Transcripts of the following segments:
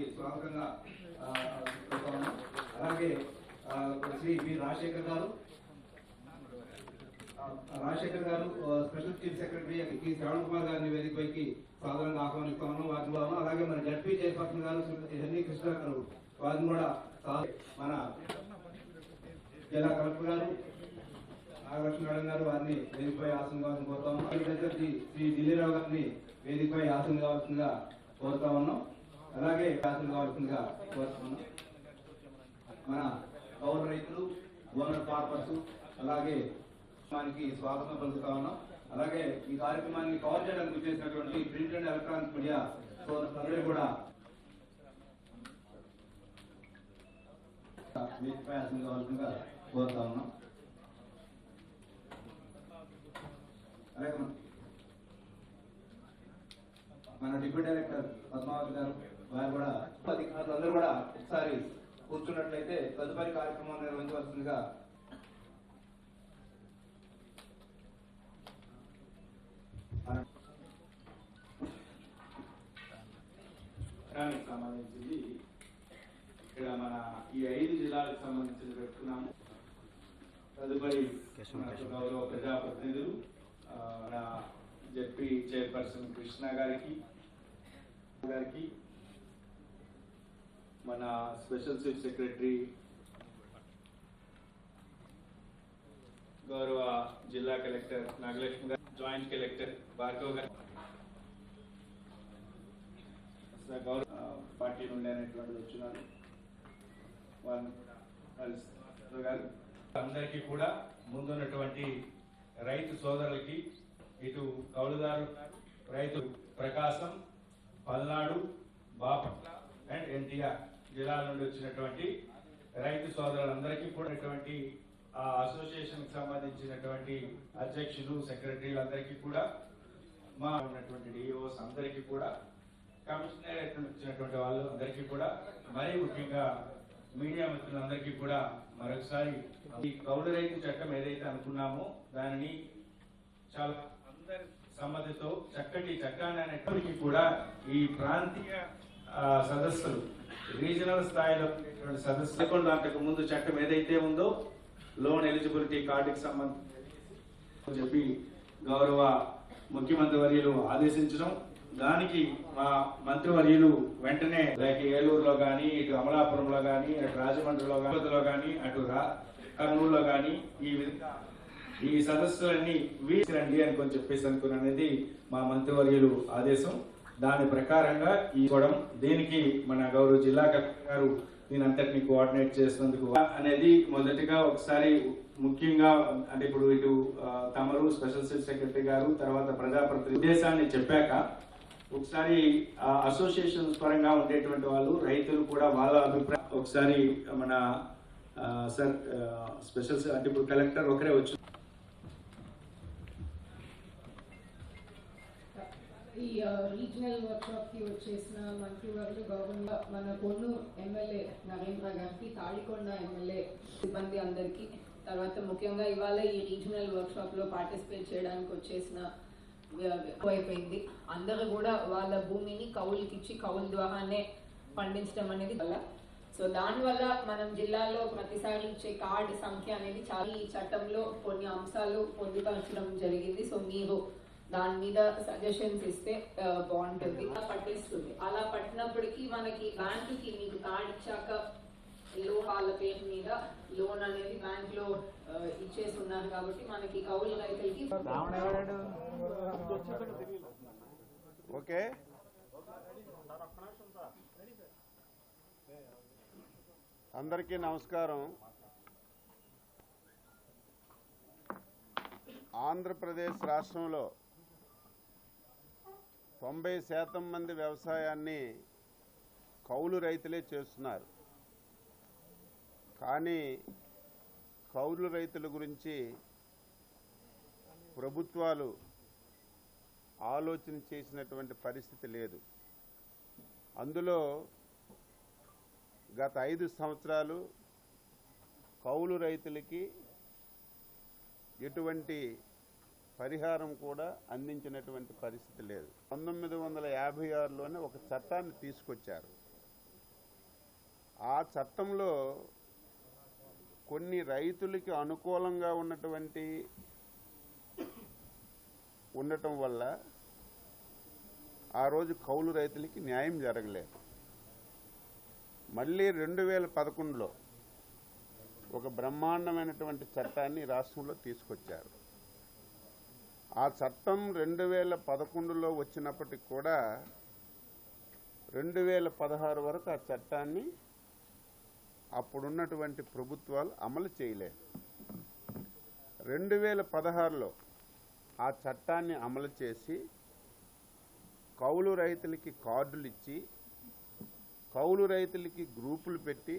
చేస్తున్నారు స్వాగతంగా అలాగే శ్రీ వి రాజశేఖర్ గారు. రాజశేఖర్ గారు స్పెషల్ చీఫ్ సెక్రటరీ కి శ్రవణ్ కుమార్ గారిని వేదికపైకి సాధారణంగా ఆహ్వానిస్తా ఉన్నాం వారిని కూడా ఉన్నాం. అలాగే మన జడ్పీ చైర్పర్సన్ గారు శ్రీమతి హెన్నీ కృష్ణ గారు. వారిని కూడా మన జిల్లా కలెక్టర్ గారు నాగలక్ష్మి గారు వారిని వేదికపై ఆసనం కావాలని కోరుతా ఉన్నాం శ్రీ శ్రీ ఢిల్లీరావు గారిని వేదికపై ఆసనం కావాల్సిందిగా కోరుతా ఉన్నాం. అలాగే ఆసనం కావాల్సిందిగా కోరుతున్నాం మన పౌర రైతులు ఓనర్ ఫార్మర్స్ అలాగే మనకి స్వాగతం పలుకుతా ఉన్నాం. అలాగే ఈ కార్యక్రమాన్ని కవర్ చేయడానికి వచ్చేసినటువంటి ప్రింట్ అండ్ ఎలక్ట్రానిక్ మీడియా సోదరులు కూడా ప్రయాసం కావాల్సిందిగా కోరుతా ఉన్నాం. అలాగే మన డిప్యూటీ డైరెక్టర్ పద్మావతి గారు వారు కూడా అధికారులు అందరూ కూడా ఒకసారి కూర్చున్నట్లయితే తదుపరి కార్యక్రమం నిర్వహించవలసిందిగా సంబంధించింది. ఇక్కడ మన ఈ ఐదు జిల్లాలకు సంబంధించి పెట్టుకున్నాము. తదుపరి గౌరవ ప్రజాప్రతినిధులు జడ్పీ చైర్పర్సన్ కృష్ణ గారికి గారికి మన స్పెషల్ చీఫ్ సెక్రటరీ గౌరవ జిల్లా కలెక్టర్ నాగలక్ష్మి గారు జాయింట్ కలెక్టర్ భార్గవ్ గారు గౌరవ పార్టీ నుండి అనేటువంటి వచ్చినారు. గారు అందరికీ కూడా ముందున్నటువంటి రైతు సోదరులకి ఇటు కౌలుదారు రైతు ప్రకాశం పల్నాడు బాపట్ల అండ్ ఎన్టీఆర్. జిల్లాల నుండి వచ్చినటువంటి రైతు సోదరులందరికీ కూడా ఆ అసోసియేషన్ సంబంధించినటువంటి అధ్యక్షులు సెక్రటరీలందరికీ కూడా మా ఉన్నటువంటి డిఓస్ అందరికీ కూడా కమిషనరేట్ వచ్చినటువంటి వాళ్ళు అందరికీ కూడా మరీ ముఖ్యంగా మీడియా మిత్రులందరికీ కూడా మరొకసారి ఈ కౌలు రైతు చట్టం ఏదైతే అనుకున్నామో దానిని చాలా అందరి సమ్మతితో చక్కటి చట్టాన్ని అనేప్పటికీ కూడా ఈ ప్రాంతీయ సదస్సులు రీజనల్ స్థాయిలో ఉండేటువంటి లేకుండా అంతకు ముందు చట్టం ఏదైతే ఉందో లోన్ ఎలిజిబిలిటీ కార్డుకి సంబంధించి అని చెప్పి గౌరవ ముఖ్యమంత్రి వర్యులు ఆదేశించడం. దానికి మా మంత్రివర్యులు వెంటనే లైక్ ఏలూరులో కానీ ఇటు అమలాపురంలో కానీ అటు రాజమండ్రిలో తిరుపతిలో కానీ అటు కర్నూలులో కానీ ఈ విధంగా ఈ సదస్సులన్నీ వీరండి అని కొంచెం చెప్పేసి అనుకున్నాను అనేది మా మంత్రివర్యులు ఆదేశం. దాని ప్రకారంగా ఈ దీనికి మన గౌరవ జిల్లా కలెక్టర్ గారు దీని అంతటిని కోఆర్డినేట్ చేసినందుకు అనేది మొదటిగా ఒకసారి ముఖ్యంగా అంటే ఇప్పుడు ఇటు తమరు స్పెషల్ చీఫ్ సెక్రటరీ గారు తర్వాత ప్రజాప్రతినిధి ఉద్దేశాన్ని చెప్పాక ఒకసారి అసోసియేషన్స్ పరంగా ఉండేటువంటి వాళ్ళు రైతులు కూడా వాళ్ళ అభిప్రాయం ఒకసారి మన సార్ స్పెషల్ అంటే ఇప్పుడు కలెక్టర్ ఒకరే వచ్చి ఈ రీజనల్ వర్క్షాప్కి వచ్చేసిన మంత్రివర్యులు గౌరవంగా మన పొన్ను ఎమ్మెల్యే నరేంద్ర గారికి తాడికొండ ఎమ్మెల్యే సిబ్బంది అందరికీ తర్వాత ముఖ్యంగా ఇవాళ ఈ రీజనల్ వర్క్షాప్లో పార్టిసిపేట్ చేయడానికి వచ్చేసిన ఎక్కువైపోయింది అయిపోయింది. అందరూ కూడా వాళ్ళ భూమిని కౌలుకి ఇచ్చి కౌలు ద్వారానే పండించడం అనేది వల్ల. సో దానివల్ల మనం జిల్లాలో ప్రతిసారి ఇచ్చే కార్డు సంఖ్య అనేది చాలా ఈ చట్టంలో కొన్ని అంశాలు పొందుపరచడం జరిగింది. సో మీరు దాని మీద సజెషన్స్ ఇస్తే బాగుంటుంది. అలా పట్టిస్తుంది. అలా పట్టినప్పటికీ మనకి బ్యాంకుకి మీకు కార్డు ఇచ్చాక లోన్ వాళ్ళ పేరు మీద లోన్ అనేది బ్యాంక్లో ఇచ్చేసి ఉన్నారు కాబట్టి మనకి కౌలు రైతులకి ఓకే. అందరికీ నమస్కారం. ఆంధ్రప్రదేశ్ రాష్ట్రంలో తొంభై శాతం మంది వ్యవసాయాన్ని కౌలు రైతులే చేస్తున్నారు. కానీ కౌలు రైతుల గురించి ప్రభుత్వాలు ఆలోచన చేసినటువంటి పరిస్థితి లేదు. అందులో గత ఐదు సంవత్సరాలు కౌలు రైతులకి ఎటువంటి పరిహారం కూడా అందించినటువంటి పరిస్థితి లేదు. పంతొమ్మిది వందల యాభై ఆరులోనే ఒక చట్టాన్ని తీసుకొచ్చారు. ఆ చట్టంలో కొన్ని రైతులకి అనుకూలంగా ఉన్నటువంటి ఉండటం వల్ల ఆ రోజు కౌలు రైతులకి న్యాయం జరగలేదు. మళ్ళీ రెండు వేల పదకొండులో ఒక బ్రహ్మాండమైనటువంటి చట్టాన్ని రాష్ట్రంలో తీసుకొచ్చారు. ఆ చట్టం రెండు వేల పదకొండులో వచ్చినప్పటికి కూడా రెండు వేల పదహారు వరకు ఆ చట్టాన్ని అప్పుడున్నటువంటి ప్రభుత్వాలు అమలు చేయలేదు. రెండు వేల పదహారులో ఆ చట్టాన్ని అమలు చేసి కౌలు రైతులకి కార్డులు ఇచ్చి కౌలు రైతులకి గ్రూపులు పెట్టి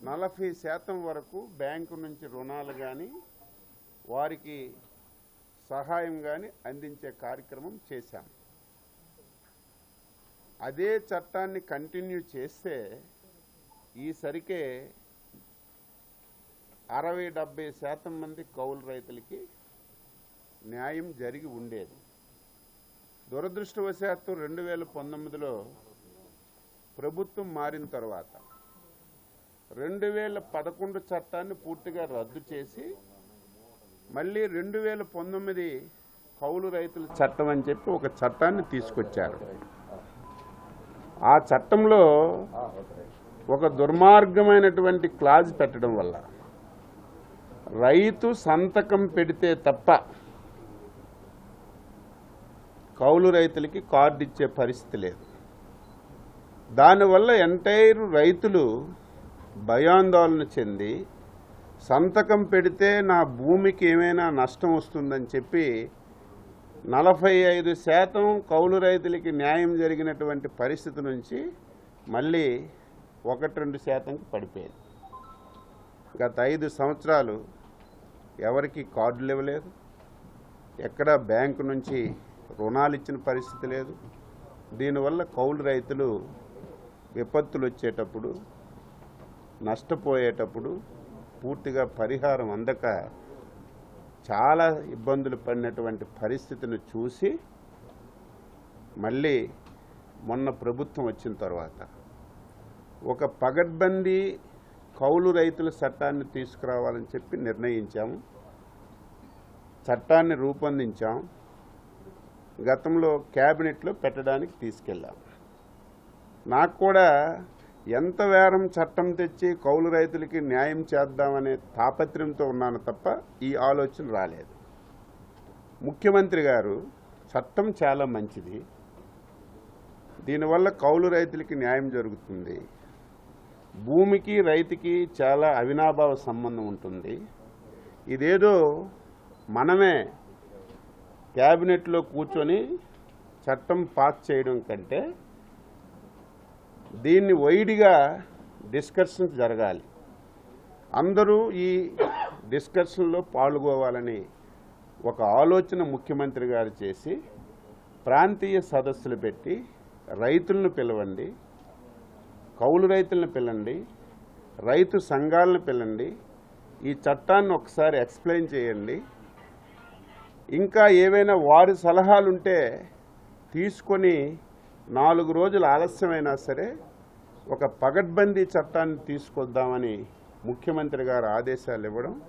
నలభై శాతం వరకు బ్యాంకు నుంచి రుణాలు కానీ వారికి సహాయం కానీ అందించే కార్యక్రమం చేశాం. అదే చట్టాన్ని కంటిన్యూ చేస్తే ఈసరికే అరవై డెబ్బై శాతం మంది కౌలు రైతులకి న్యాయం జరిగి ఉండేది. దురదృష్టవశాత్తు రెండు వేల పంతొమ్మిదిలో ప్రభుత్వం మారిన తర్వాత రెండు వేల పదకొండు చట్టాన్ని పూర్తిగా రద్దు చేసి మళ్ళీ రెండు వేల పంతొమ్మిది కౌలు రైతుల చట్టం అని చెప్పి ఒక చట్టాన్ని తీసుకొచ్చారు. ఆ చట్టంలో ఒక దుర్మార్గమైనటువంటి క్లాజ్ పెట్టడం వల్ల రైతు సంతకం పెడితే తప్ప కౌలు రైతులకి కార్డు ఇచ్చే పరిస్థితి లేదు. దానివల్ల ఎంటైర్ రైతులు భయాందోళన చెంది సంతకం పెడితే నా భూమికి ఏమైనా నష్టం వస్తుందని చెప్పి నలభై ఐదు శాతం కౌలు రైతులకి న్యాయం జరిగినటువంటి పరిస్థితి నుంచి మళ్ళీ ఒకటి రెండు శాతంకి పడిపోయింది. గత ఐదు సంవత్సరాలు ఎవరికి కార్డులు ఇవ్వలేదు. ఎక్కడ బ్యాంకు నుంచి రుణాలు ఇచ్చిన పరిస్థితి లేదు. దీనివల్ల కౌలు రైతులు విపత్తులు వచ్చేటప్పుడు నష్టపోయేటప్పుడు పూర్తిగా పరిహారం అందక చాలా ఇబ్బందులు పడినటువంటి పరిస్థితిని చూసి మళ్ళీ మొన్న ప్రభుత్వం వచ్చిన తర్వాత ఒక పగడ్బందీ కౌలు రైతుల చట్టాన్ని తీసుకురావాలని చెప్పి నిర్ణయించాము చట్టాన్ని రూపొందించాం. గతంలో క్యాబినెట్లో పెట్టడానికి తీసుకెళ్ళాం. నాకు కూడా ఎంత వేరం చట్టం తెచ్చి కౌలు రైతులకి న్యాయం చేద్దామనే తాపత్రయంతో ఉన్నాను తప్ప ఈ ఆలోచన రాలేదు. ముఖ్యమంత్రి గారు చట్టం చాలా మంచిది. దీనివల్ల కౌలు రైతులకి న్యాయం జరుగుతుంది. భూమికి రైతుకి చాలా అవినాభావ సంబంధం ఉంటుంది. ఇదేదో మనమే క్యాబినెట్లో కూర్చొని చట్టం పాస్ చేయడం కంటే దీన్ని వైడ్గా డిస్కషన్స్ జరగాలి. అందరూ ఈ డిస్కషన్లో పాల్గొవాలని ఒక ఆలోచన ముఖ్యమంత్రి గారు చేసి ప్రాంతీయ సదస్సులు పెట్టి రైతులను పిలవండి కౌలు రైతులను పిలండి రైతు సంఘాలను పిలండి ఈ చట్టాన్ని ఒకసారి ఎక్స్ప్లెయిన్ చేయండి. ఇంకా ఏవైనా వారి సలహాలుంటే తీసుకొని నాలుగు రోజులు ఆలస్యమైనా సరే ఒక పగడ్బందీ చట్టాన్ని తీసుకొద్దామని ముఖ్యమంత్రి గారు ఆదేశాలు ఇవ్వడం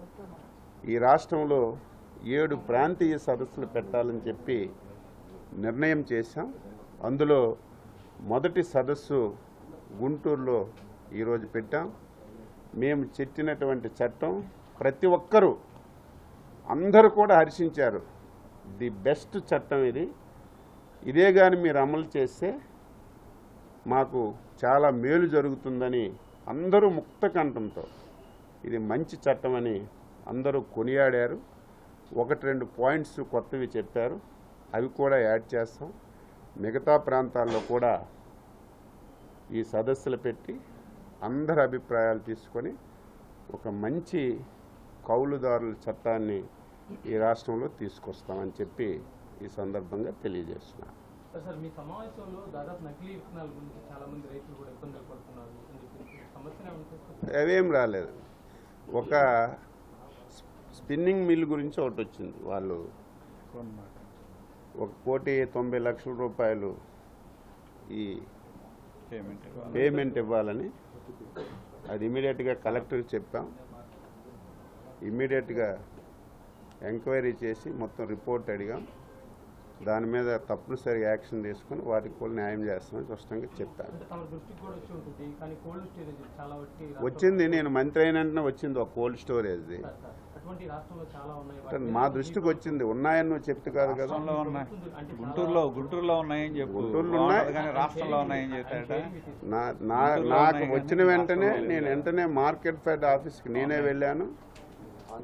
ఈ రాష్ట్రంలో ఏడు ప్రాంతీయ సదస్సులు పెట్టాలని చెప్పి నిర్ణయం చేశాం. అందులో మొదటి సదస్సు గుంటూరులో ఈరోజు పెట్టాం. మేము చెప్పినటువంటి చట్టం ప్రతి ఒక్కరూ అందరూ కూడా హర్షించారు. ది బెస్ట్ చట్టం ఇది. ఇదే కానీ మీరు అమలు చేస్తే మాకు చాలా మేలు జరుగుతుందని అందరూ ముక్త కంఠంతో ఇది మంచి చట్టమని అందరూ కొనియాడారు. ఒకటి రెండు పాయింట్స్ కొత్తవి చెప్పారు. అవి కూడా యాడ్ చేస్తాం. మిగతా ప్రాంతాల్లో కూడా ఈ సదస్సులు పెట్టి అందరి అభిప్రాయాలు తీసుకొని ఒక మంచి కౌలుదారుల చట్టాన్ని ఈ రాష్ట్రంలో తీసుకొస్తామని చెప్పి ఈ సందర్భంగా తెలియజేస్తున్నాను. సార్ సార్ మీ సమావేశంలో దాదాపు నకిలీ విత్తనాల గురించి చాలా మంది రైతులు కూడా ఇబ్బందులు పడుతున్నారు. అని చెప్పి సమస్యనే ఉంటుంది అవేం రాలేదు. ఒక స్పిన్నింగ్ మిల్ గురించి ఒకటి వచ్చింది. వాళ్ళు ఒక కోటి తొంభై లక్షల రూపాయలు ఈ పేమెంట్ ఇవ్వాలని అది ఇమీడియట్గా కలెక్టర్కి చెప్పాం. ఇమీడియట్గా ఎంక్వైరీ చేసి మొత్తం రిపోర్ట్ అడిగాం. దాని మీద తప్పనిసరిగా యాక్షన్ తీసుకొని వాటికి కూడా న్యాయం చేస్తామని స్పష్టంగా చెప్పాను వచ్చింది. నేను మంత్రి అయిన వెంటనే వచ్చింది ఒక కోల్డ్ స్టోరేజ్ది మా దృష్టికి వచ్చింది. ఉన్నాయని నువ్వు చెప్తే కాదు కదా. గుంటూరులో గుంటూరులో ఉన్నాయని గుంటూరులో రాష్ట్రంలో ఉన్నాయని నాకు వచ్చిన వెంటనే నేను వెంటనే మార్కెట్ ఫెడ్ ఆఫీస్కి నేనే వెళ్ళాను.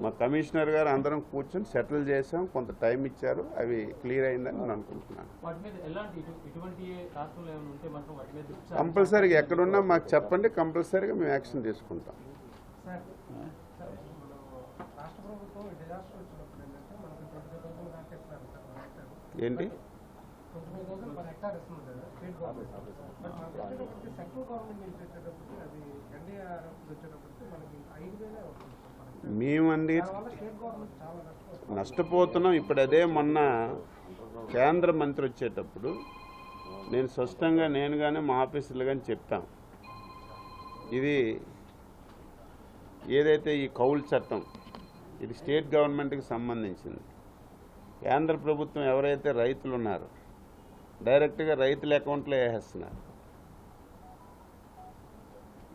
మా కమిషనర్ గారు అందరం కూర్చొని సెటిల్ చేసాం కొంత టైం ఇచ్చారు అవి క్లియర్ అయిందని నేను అనుకుంటున్నాను. వాటి మీద ఎలాంటి ఇటు- ఇటువంటి రాష్ట్రంలో ఏమైనా ఉంటే మాత్రం వాటి మీద దృష్టి కంపల్సరీగా ఎక్కడున్నా మాకు చెప్పండి కంపల్సరీగా మేము యాక్షన్ తీసుకుంటాం. ఏంటి? ట్వంటీ ఫైవ్ మేమండి నష్టపోతున్నాం. ఇప్పుడు అదే మొన్న కేంద్ర మంత్రి వచ్చేటప్పుడు నేను స్పష్టంగా నేను కానీ మా ఆఫీసులు కానీ చెప్తాం ఇది ఏదైతే ఈ కౌలు చట్టం ఇది స్టేట్ గవర్నమెంట్కి సంబంధించింది. కేంద్ర ప్రభుత్వం ఎవరైతే రైతులు ఉన్నారో డైరెక్ట్గా రైతుల అకౌంట్లో వేసేస్తున్నారు.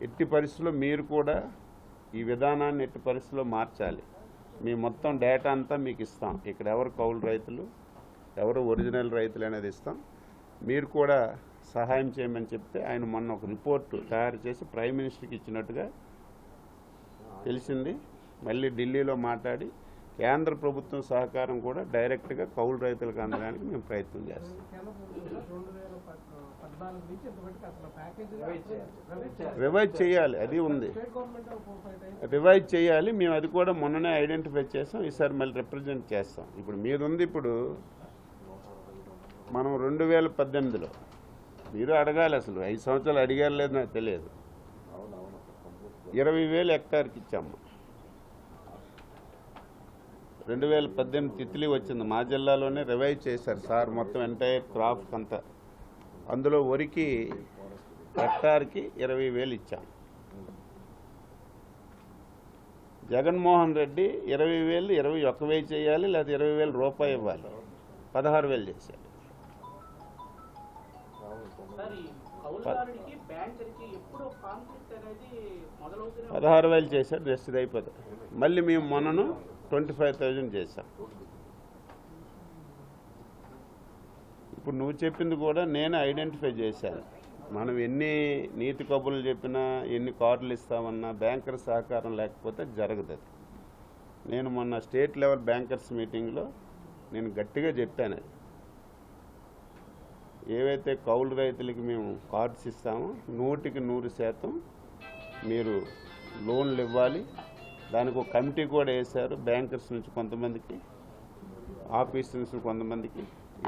ఎట్టి పరిస్థితుల్లో మీరు కూడా ఈ విధానాన్ని ఎట్టి పరిస్థితుల్లో మార్చాలి. మీ మొత్తం డేటా అంతా మీకు ఇస్తాం. ఇక్కడ ఎవరు కౌలు రైతులు ఎవరు ఒరిజినల్ రైతులు అనేది ఇస్తాం. మీరు కూడా సహాయం చేయమని చెప్తే ఆయన మొన్న ఒక రిపోర్టు తయారు చేసి ప్రైమ్ మినిస్టర్కి ఇచ్చినట్టుగా తెలిసింది. మళ్ళీ ఢిల్లీలో మాట్లాడి కేంద్ర ప్రభుత్వం సహకారం కూడా డైరెక్ట్గా కౌలు రైతులకు అందడానికి మేము ప్రయత్నం చేస్తాం. రివైజ్ చేయాలి అది ఉంది. రివైజ్ చేయాలి మేము అది కూడా మొన్ననే ఐడెంటిఫై చేస్తాం ఈసారి మళ్ళీ రిప్రజెంట్ చేస్తాం. ఇప్పుడు మీద ఉంది ఇప్పుడు మనం రెండు వేల పద్దెనిమిదిలో. మీరు అడగాలి అసలు ఐదు సంవత్సరాలు అడిగారు లేదు నాకు తెలియదు. ఇరవై వేలు హెక్టార్కి ఇచ్చాము రెండు వేల పద్దెనిమిది తిత్లీ వచ్చింది. మా జిల్లాలోనే రివైజ్ చేశారు సార్ మొత్తం ఎంటైర్ క్రాప్ అంతా. అందులో వరికి హెక్టార్కి ఇరవై వేలు ఇచ్చాం. జగన్మోహన్ రెడ్డి ఇరవై వేలు ఇరవై ఒక్క వెయ్యి చేయాలి లేదా ఇరవై వేలు రూపాయి ఇవ్వాలి. పదహారు వేలు చేశాడు. పదహారు వేలు చేశాడు రెస్ట్ అయిపోతుంది మళ్ళీ మేము మొన్నను ట్వంటీ ఫైవ్ థౌజండ్ చేశాం. ఇప్పుడు నువ్వు చెప్పింది కూడా నేను ఐడెంటిఫై చేశాను. మనం ఎన్ని నీతి కబుర్లు చెప్పినా ఎన్ని కార్డులు ఇస్తామన్నా బ్యాంకర్ సహకారం లేకపోతే జరగదు అది. నేను మొన్న స్టేట్ లెవెల్ బ్యాంకర్స్ మీటింగ్లో నేను గట్టిగా చెప్పాను అది. ఏవైతే కౌలు రైతులకి మేము కార్డ్స్ ఇస్తామో నూటికి నూరు శాతం మీరు లోన్లు ఇవ్వాలి. దానికి ఒక కమిటీ కూడా వేశారు బ్యాంకర్స్ నుంచి కొంతమందికి ఆఫీస్ నుంచి కొంతమందికి.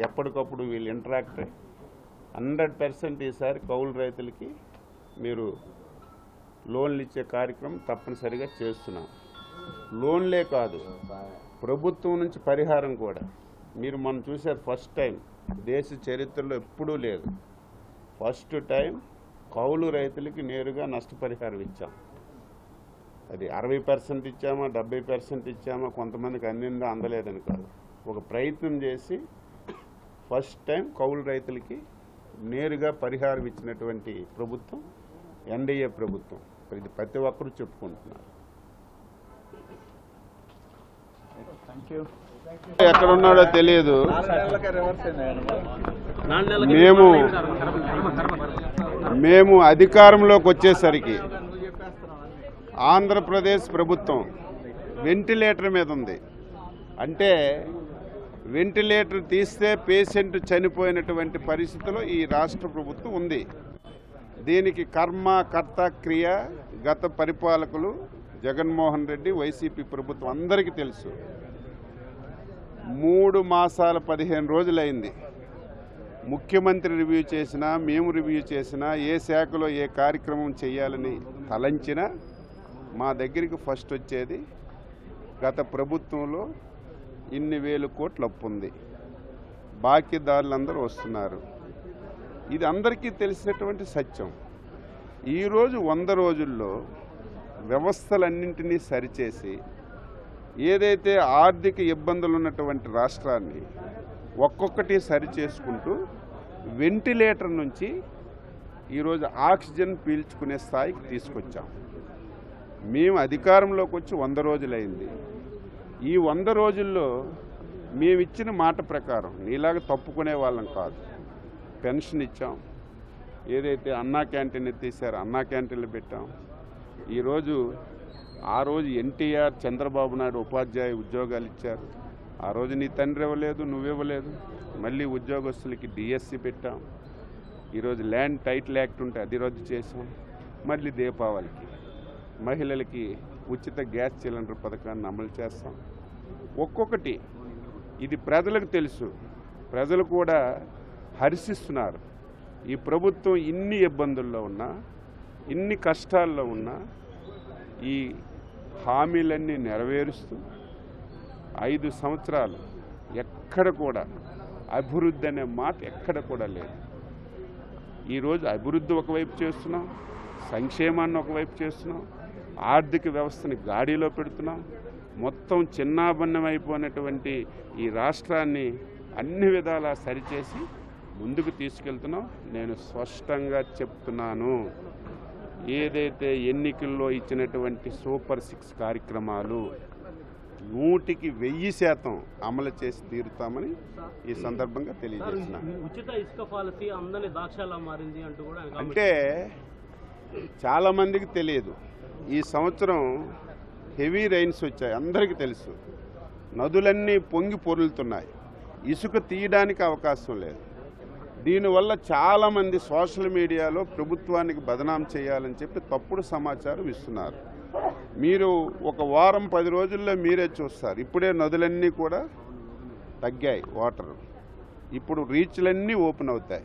ఎప్పటికప్పుడు వీళ్ళు ఇంటరాక్ట్ హండ్రెడ్ పర్సెంట్ ఈసారి కౌలు రైతులకి మీరు లోన్లు ఇచ్చే కార్యక్రమం తప్పనిసరిగా చేస్తున్నాం. లోన్లే కాదు ప్రభుత్వం నుంచి పరిహారం కూడా. మీరు మనం చూసారు ఫస్ట్ టైం దేశ చరిత్రలో ఎప్పుడూ లేదు. ఫస్ట్ టైం కౌలు రైతులకి నేరుగా నష్టపరిహారం ఇచ్చాం. అది అరవై పర్సెంట్ ఇచ్చామా డెబ్బై పర్సెంట్ ఇచ్చామా కొంతమందికి అందిందో అందలేదని కాదు. ఒక ప్రయత్నం చేసి ఫస్ట్ టైం కౌలు రైతులకి నేరుగా పరిహారం ఇచ్చినటువంటి ప్రభుత్వం ఎన్డీఏ ప్రభుత్వం. ఇది ప్రతి ఒక్కరూ చెప్పుకుంటున్నారు. థ్యాంక్ యూ ఎక్కడ ఉన్నాడో తెలియదు మేము మేము అధికారంలోకి వచ్చేసరికి ఆంధ్రప్రదేశ్ ప్రభుత్వం వెంటిలేటర్ మీద ఉంది. అంటే వెంటిలేటర్ తీస్తే పేషెంట్ చనిపోయినటువంటి పరిస్థితిలో ఈ రాష్ట్ర ప్రభుత్వం ఉంది. దీనికి కర్మ కర్త క్రియ గత పరిపాలకులు జగన్మోహన్ రెడ్డి వైసీపీ ప్రభుత్వం అందరికీ తెలుసు. మూడు మాసాల పదిహేను రోజులైంది. ముఖ్యమంత్రి రివ్యూ చేసినా మేము రివ్యూ చేసినా ఏ శాఖలో ఏ కార్యక్రమం చేయాలని తలంచినా మా దగ్గరికి ఫస్ట్ వచ్చేది గత ప్రభుత్వంలో ఇన్ని వేలు కోట్లు అప్పు ఉంది. బాకీదారులందరూ వస్తున్నారు. ఇది అందరికీ తెలిసినటువంటి సత్యం. ఈరోజు వంద రోజుల్లో వ్యవస్థలన్నింటినీ సరిచేసి ఏదైతే ఆర్థిక ఇబ్బందులు ఉన్నటువంటి రాష్ట్రాన్ని ఒక్కొక్కటి సరి చేసుకుంటూ వెంటిలేటర్ నుంచి ఈరోజు ఆక్సిజన్ పీల్చుకునే స్థాయికి తీసుకొచ్చాం. మేము అధికారంలోకి వచ్చి వంద రోజులైంది. ఈ వంద రోజుల్లో మేము ఇచ్చిన మాట ప్రకారం నీలాగా తప్పుకునే వాళ్ళం కాదు. పెన్షన్ ఇచ్చాం. ఏదైతే అన్నా క్యాంటీన్ ఎత్తేసారో అన్నా క్యాంటీన్లు పెట్టాం. ఈరోజు ఆ రోజు ఎన్టీఆర్ చంద్రబాబు నాయుడు ఉపాధ్యాయ ఉద్యోగాలు ఇచ్చారు. ఆ రోజు నీ తండ్రి ఇవ్వలేదు నువ్వివ్వలేదు. మళ్ళీ ఉద్యోగస్తులకి డిఎస్సి పెట్టాం. ఈరోజు ల్యాండ్ టైటిల్ యాక్ట్ ఉంటే అది రద్దు చేసాం మళ్ళీ దీపావళికి. మహిళలకి ఉచిత గ్యాస్ సిలిండర్ పథకాన్ని అమలు చేస్తాం. ఒక్కొక్కటి ఇది ప్రజలకు తెలుసు. ప్రజలు కూడా హర్షిస్తున్నారు. ఈ ప్రభుత్వం ఇన్ని ఇబ్బందుల్లో ఉన్నా ఇన్ని కష్టాల్లో ఉన్నా ఈ హామీలన్నీ నెరవేరుస్తూ ఐదు సంవత్సరాలు ఎక్కడ కూడా అభివృద్ధి అనే మాట ఎక్కడ కూడా లేదు. ఈరోజు అభివృద్ధి ఒకవైపు చేస్తున్నాం సంక్షేమాన్ని ఒకవైపు చేస్తున్నాం ఆర్థిక వ్యవస్థని గాడిలో పెడుతున్నాం. మొత్తం చిన్నాభిన్నమైపోయినటువంటి ఈ రాష్ట్రాన్ని అన్ని విధాలా సరిచేసి ముందుకు తీసుకెళ్తున్నాం. నేను స్పష్టంగా చెప్తున్నాను. ఏదైతే ఎన్నికల్లో ఇచ్చినటువంటి సూపర్ సిక్స్ కార్యక్రమాలు నూటికి వెయ్యి శాతం అమలు చేసి తీరుతామని ఈ సందర్భంగా తెలియజేస్తున్నాను అంటే చాలామందికి తెలియదు. ఈ సంవత్సరం హెవీ రైన్స్ వచ్చాయి అందరికీ తెలుసు. నదులన్నీ పొంగి పొరులుతున్నాయి. ఇసుక తీయడానికి అవకాశం లేదు. దీనివల్ల చాలామంది సోషల్ మీడియాలో ప్రభుత్వానికి బదనాం చేయాలని చెప్పి తప్పుడు సమాచారం ఇస్తున్నారు. మీరు ఒక వారం పది రోజుల్లో మీరే చూస్తారు. ఇప్పుడే నదులన్నీ కూడా తగ్గాయి వాటర్. ఇప్పుడు రీచ్లన్నీ ఓపెన్ అవుతాయి.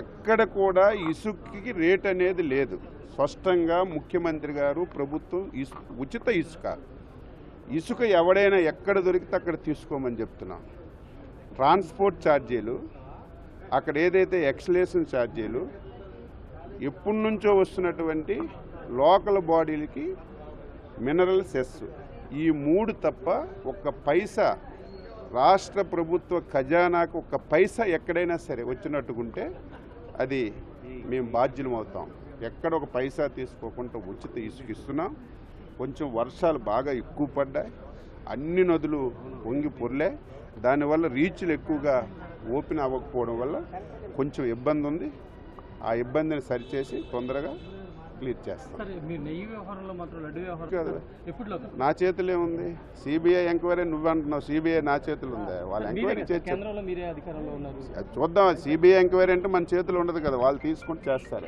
ఎక్కడ కూడా ఇసుకకి రేట్ అనేది లేదు. స్పష్టంగా ముఖ్యమంత్రి గారు ప్రభుత్వం ఉచిత ఇసుక. ఇసుక ఎవడైనా ఎక్కడ దొరికితే అక్కడ తీసుకోమని చెప్తున్నాం. ట్రాన్స్పోర్ట్ ఛార్జీలు అక్కడ ఏదైతే ఎక్స్లేషన్ ఛార్జీలు ఎప్పటి నుంచో వస్తున్నటువంటి లోకల్ బాడీలకి మినరల్ సెస్ ఈ మూడు తప్ప ఒక్క పైసా రాష్ట్ర ప్రభుత్వ ఖజానాకు ఒక పైసా ఎక్కడైనా సరే వచ్చినట్టుకుంటే అది మేము బాధ్యులం అవుతాం ఎక్కడ ఒక పైసా తీసుకోకుండా ఉచిత ఇసుక ఇస్తున్నాం. కొంచెం వర్షాలు బాగా ఎక్కువ పడ్డాయి. అన్ని నదులు పొంగి పొర్లే దానివల్ల రీచ్లు ఎక్కువగా ఓపెన్ అవ్వకపోవడం వల్ల కొంచెం ఇబ్బంది ఉంది ఆ ఇబ్బందిని సరిచేసి తొందరగా క్లియర్ చేస్తాం. సరే మీరు నెయ్యి వ్యవహారంలో మాత్రం లడ్డు కాదు. వ్యవహారం ఎప్పుడు నా చేతిలో ఏముంది? సిబిఐ ఎంక్వైరీ నువ్వు అంటున్నావు. సిబిఐ నా చేతిలో ఉంది? వాళ్ళు ఎంక్వైరీ చేసి కేంద్రంలో మీరే అధికారంలో ఉన్నారు. అది చూద్దాం. సిబిఐ ఎంక్వైరీ అంటే మన చేతిలో ఉండదు కదా. వాళ్ళు తీసుకుంటూ చేస్తారు.